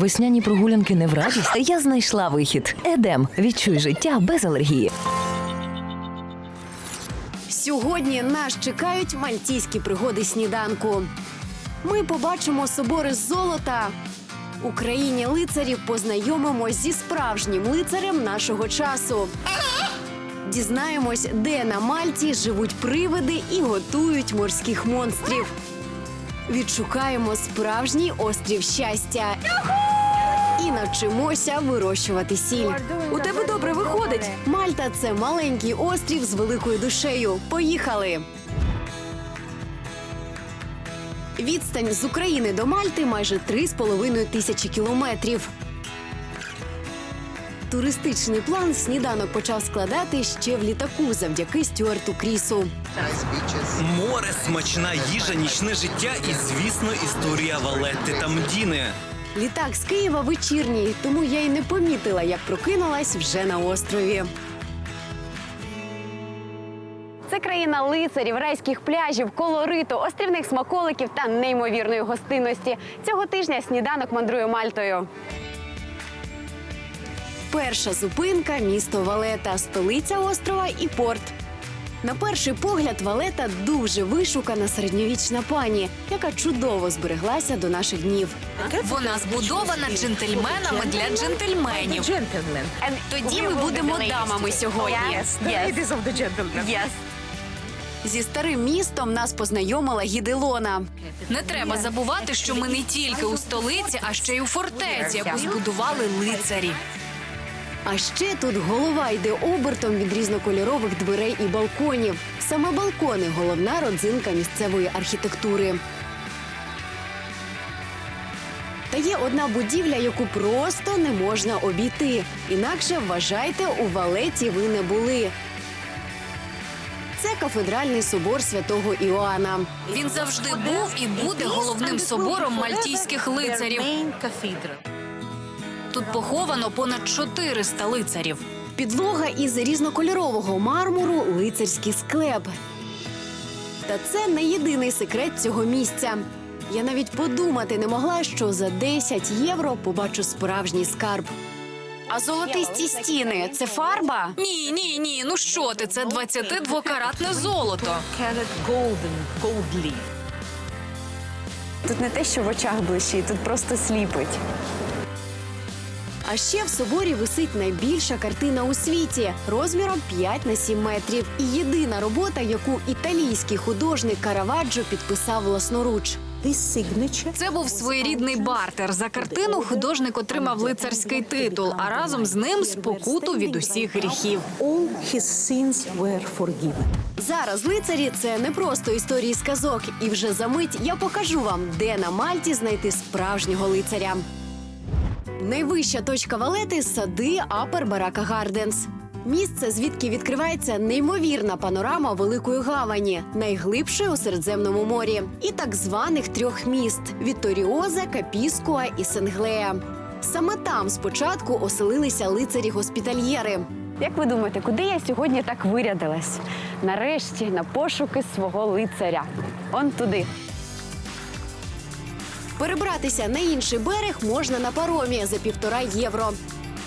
Весняні прогулянки не в радість. Я знайшла вихід. Едем. Відчуй життя без алергії. Сьогодні нас чекають мальтійські пригоди сніданку. Ми побачимо собори з золота. У країні лицарів познайомимось зі справжнім лицарем нашого часу. Дізнаємось, де на Мальті живуть привиди і готують морських монстрів. Відшукаємо справжній острів щастя. Навчимося вирощувати сіль. У тебе добре виходить. Мальта це маленький острів з великою душею. Поїхали. Відстань з України до Мальти майже 3,5 тисячі кілометрів. Туристичний план сніданок почав складати ще в літаку завдяки Стюарту Крісу. Море, смачна їжа, нічне життя і, звісно, історія Валетти та Мдіни. Літак з Києва вечірній, тому я й не помітила, як прокинулась вже на острові. Це країна лицарів, райських пляжів, колориту, острівних смаколиків та неймовірної гостинності. Цього тижня сніданок мандрує Мальтою. Перша зупинка місто Валета, столиця острова і порт. На перший погляд, Валета дуже вишукана середньовічна пані, яка чудово збереглася до наших днів. Вона збудована джентльменами для джентльменів. Тоді ми будемо дамами сьогодні. Зі старим містом нас познайомила Гіделона. Не треба забувати, що ми не тільки у столиці, а ще й у фортеці, яку збудували лицарі. А ще тут голова йде обертом від різнокольорових дверей і балконів. Саме балкони головна родзинка місцевої архітектури. Та є одна будівля, яку просто не можна обійти. Інакше вважайте, у валеті ви не були. Це кафедральний собор святого Іоанна. Він завжди був і буде головним собором мальтійських лицарів. Тут поховано понад 400 лицарів. Підлога із різнокольорового мармуру лицарський склеп. Та це не єдиний секрет цього місця. Я навіть подумати не могла, що за 10 євро побачу справжній скарб. А золотисті стіни це фарба? Ні, ні, ні. Ну що ти? Це 22-каратне золото. Тут не те, що в очах блищить, тут просто сліпить. А ще в соборі висить найбільша картина у світі розміром 5 на 7 метрів. І єдина робота, яку італійський художник Караваджо підписав власноруч. Це був своєрідний бартер. За картину художник отримав лицарський титул, а разом з ним спокуту від усіх гріхів. Зараз лицарі це не просто історії з казок, і вже за мить я покажу вам, де на Мальті знайти справжнього лицаря. Найвища точка валети сади Апер Барака Гарденс. Місце, звідки відкривається неймовірна панорама Великої гавані, найглибшої у Середземному морі, і так званих трьох міст Вітторіоза, Капіскуа і Сенглея. Саме там спочатку оселилися лицарі-госпітальєри. Як ви думаєте, куди я сьогодні так вирядилась? Нарешті на пошуки свого лицаря. Он туди. Перебратися на інший берег можна на паромі за півтора євро.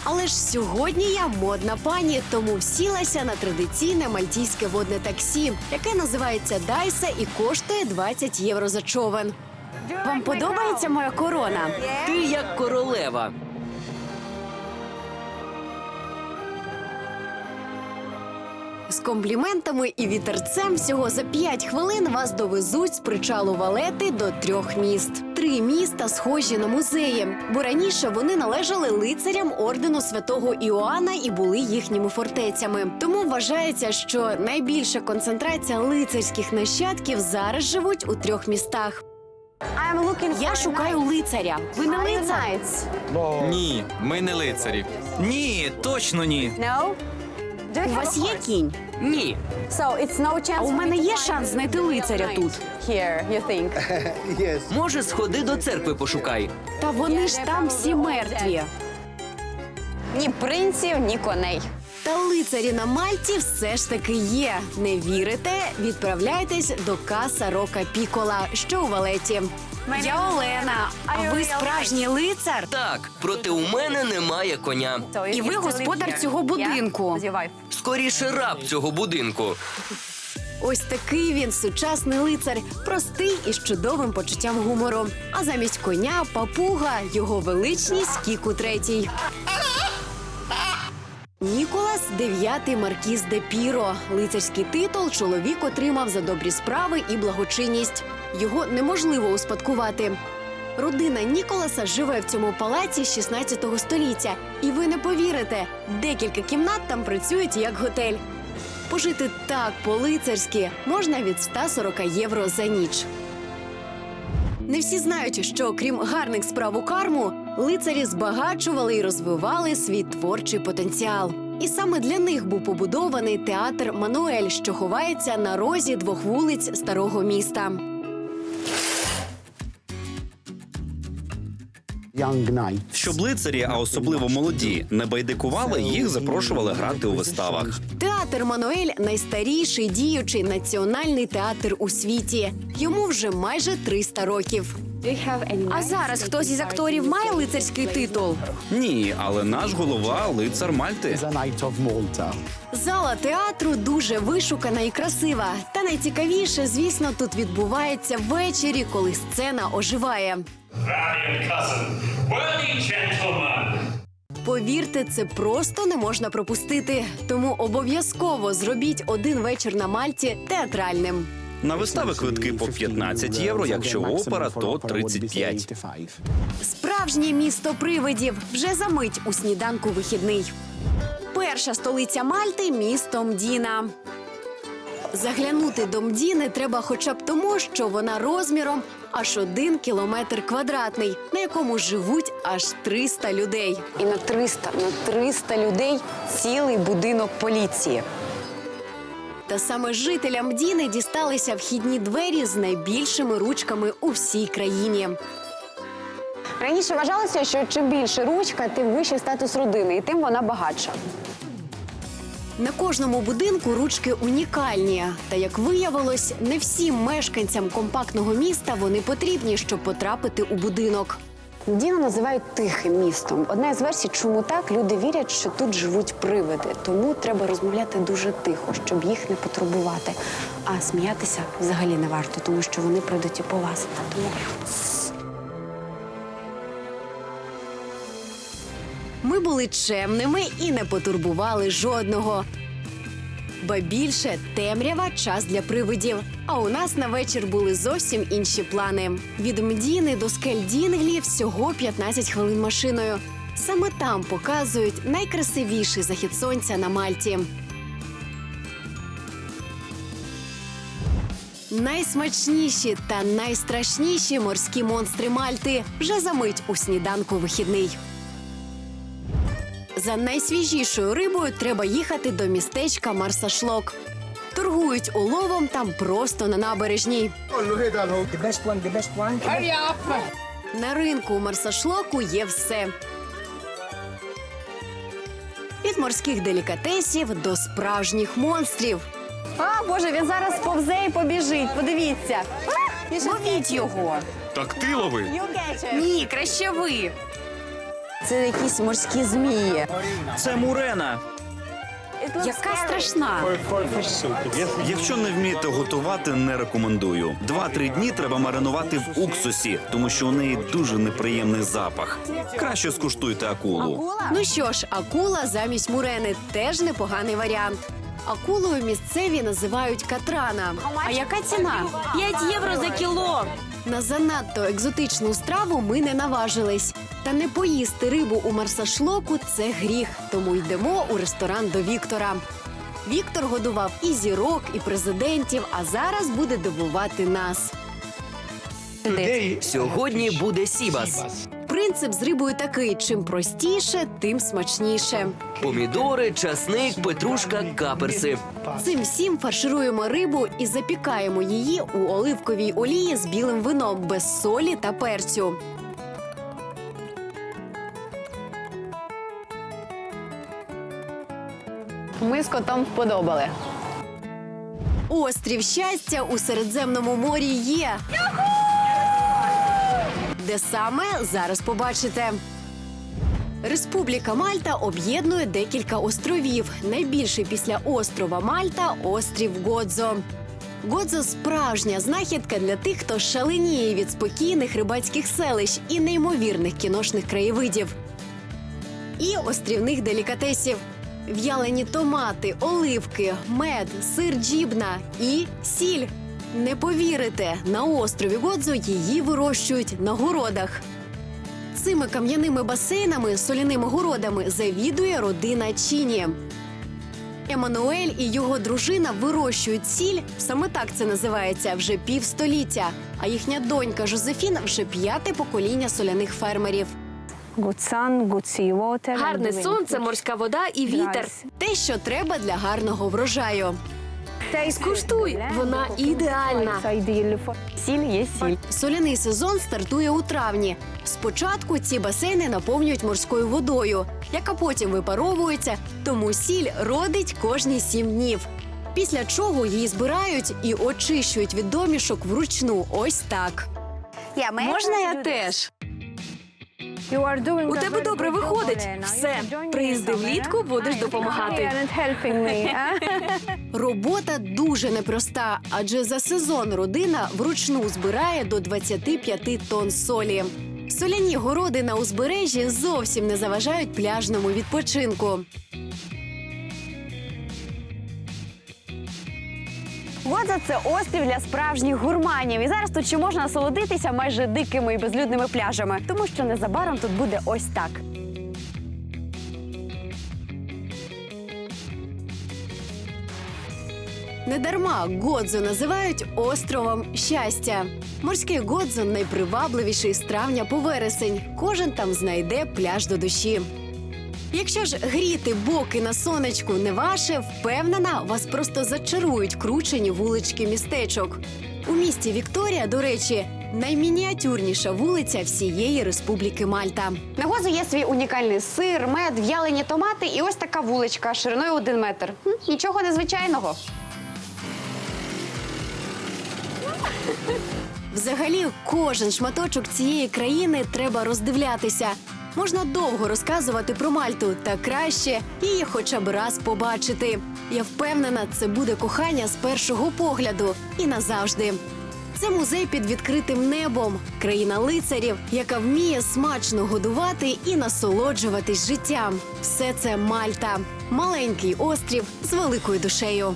Але ж сьогодні я модна пані, тому всілася на традиційне мальтійське водне таксі, яке називається Дайса і коштує 20 євро за човен. Вам подобається моя корона? Ти як королева. З компліментами і вітерцем всього за 5 хвилин вас довезуть з причалу Валети до трьох міст. Три міста схожі на музеї, бо раніше вони належали лицарям ордену святого Іоанна і були їхніми фортецями. Тому вважається, що найбільша концентрація лицарських нащадків зараз живуть у трьох містах. Я шукаю лицаря. Ви не лицар? Ні, ми не лицарі. Ні, точно ні. У вас є кінь? Ні. А у мене є шанс знайти лицаря тут. Here, you think? Може, сходи до церкви пошукай. Та вони ж там всі мертві. Ні принців, ні коней. Та лицарі на Мальті все ж таки є. Не вірите? Відправляйтесь до каса Рока Пікола, що у Валеті. Я Олена. А ви справжній лицар? Так, проте у мене немає коня. І ви господар цього будинку. Скоріше раб цього будинку. Ось такий він сучасний лицар, простий і з чудовим почуттям гумору. А замість коня папуга його величність Кіку третій. Ніколас дев'ятий маркіз де Піро. Лицарський титул чоловік отримав за добрі справи і благочинність. Його неможливо успадкувати. Родина Ніколаса живе в цьому палаці з 16 століття, і ви не повірите, декілька кімнат там працюють як готель. Пожити так по-лицарськи можна від 140 євро за ніч. Не всі знають, що крім гарних справ у карму, лицарі збагачували і розвивали свій творчий потенціал. І саме для них був побудований театр Мануель, що ховається на розі двох вулиць старого міста. Щоб лицарі, а особливо молоді, не байдикували, їх запрошували грати у виставах. Театр Мануель найстаріший діючий національний театр у світі. Йому вже майже 300 років. А зараз хтось із акторів має лицарський титул. Ні, але наш голова лицар Мальти. Зала театру дуже вишукана і красива. Та найцікавіше, звісно, тут відбувається ввечері, коли сцена оживає. Повірте, це просто не можна пропустити. Тому обов'язково зробіть один вечір на Мальті театральним. На вистави квитки по 15 євро, якщо опера, то 35. Справжнє місто привидів вже за мить у сніданку вихідний. Перша столиця Мальти місто Мдіна. Заглянути до Мдіни треба хоча б тому, що вона розміром аж один кілометр квадратний, на якому живуть аж 300 людей. І на 300, на 300 людей цілий будинок поліції. Та саме жителям Мдіни дісталися вхідні двері з найбільшими ручками у всій країні. Раніше вважалося, що чим більше ручка, тим вищий статус родини, і тим вона багатша. На кожному будинку ручки унікальні. Та як виявилось, не всім мешканцям компактного міста вони потрібні, щоб потрапити у будинок. Діно називають тихим містом. Одна із версій, чому так люди вірять, що тут живуть привиди. Тому треба розмовляти дуже тихо, щоб їх не потурбувати. А сміятися взагалі не варто, тому що вони прийдуть і по вас. Тому Ми були чемними і не потурбували жодного. Ба більше темрява час для привидів. А у нас на вечір були зовсім інші плани. Від Мдіни до скель Дінглі всього 15 хвилин машиною. Саме там показують найкрасивіший захід сонця на Мальті. Найсмачніші та найстрашніші морські монстри Мальти вже за мить у сніданку вихідний. За найсвіжішою рибою треба їхати до містечка Марсашлок. Торгують уловом там просто на набережній. На ринку у Марсашлоку є все. Від морських делікатесів до справжніх монстрів. а боже, він зараз повзе і побіжить. Подивіться. Ловіть його. Так ти лови. Ні, краще ви. Це якісь морські змії. Це мурена. Яка страшна. Якщо не вмієте готувати, не рекомендую. Два-три дні треба маринувати в уксусі, тому що у неї дуже неприємний запах. Краще скуштуйте акулу. Ну що ж, акула замість мурени теж непоганий варіант. Акулою місцеві називають катрана. А яка ціна? 5 євро за кіло. На занадто екзотичну страву ми не наважились. Та не поїсти рибу у марсашлоку це гріх. Тому йдемо у ресторан до Віктора. Віктор годував і зірок, і президентів, а зараз буде дивувати нас. Сьогодні буде сібас. Принцип з рибою такий: чим простіше, тим смачніше. Помідори, часник, петрушка, каперси. Цим всім фаршируємо рибу і запікаємо її у оливковій олії з білим вином без солі та перцю. Ми з котом вподобали. Острів щастя у Середземному морі є. Де саме зараз побачите. Республіка Мальта об'єднує декілька островів. Найбільший після острова Мальта острів Годзо. Годзо справжня знахідка для тих, хто шаленіє від спокійних рибацьких селищ і неймовірних кіношних краєвидів. І острівних делікатесів. В'ялені томати, оливки, мед, сир джібна і сіль. Не повірите, на острові Годзо її вирощують на городах. Цими кам'яними басейнами, соляними городами завідує родина Чіні. Еммануель і його дружина вирощують сіль, саме так це називається вже півстоліття. А їхня донька Жозефін вже п'яте покоління соляних фермерів. Гарне сонце, морська вода і вітер. Те, що треба для гарного врожаю. Скуштуй, вона ідеальна. Сіль є сіль. Соляний сезон стартує у травні. Спочатку ці басейни наповнюють морською водою, яка потім випаровується, тому сіль родить кожні сім днів. Після чого її збирають і очищують від домішок вручну. Ось так. Можна я теж? У тебе добре виходить. Все, приїзди влітку, будеш допомагати. Робота дуже непроста, адже за сезон родина вручну збирає до 25 тонн солі. Соляні городи на узбережжі зовсім не заважають пляжному відпочинку. Годза це острів для справжніх гурманів. І зараз тут ще можна насолодитися майже дикими і безлюдними пляжами, тому що незабаром тут буде ось так. Недарма Годзо називають островом щастя. Морський Годзо найпривабливіший з травня по вересень. Кожен там знайде пляж до душі. Якщо ж гріти боки на сонечку не ваше, впевнена, вас просто зачарують кручені вулички містечок. У місті Вікторія, до речі, наймініатюрніша вулиця всієї Республіки Мальта. На Годзо є свій унікальний сир, мед, в'ялені томати і ось така вуличка шириною один метр. Хм, нічого незвичайного. Взагалі, кожен шматочок цієї країни треба роздивлятися. Можна довго розказувати про Мальту, та краще її хоча б раз побачити. Я впевнена, це буде кохання з першого погляду і назавжди. Це музей під відкритим небом, країна лицарів, яка вміє смачно годувати і насолоджуватись життям. Все це Мальта, маленький острів з великою душею.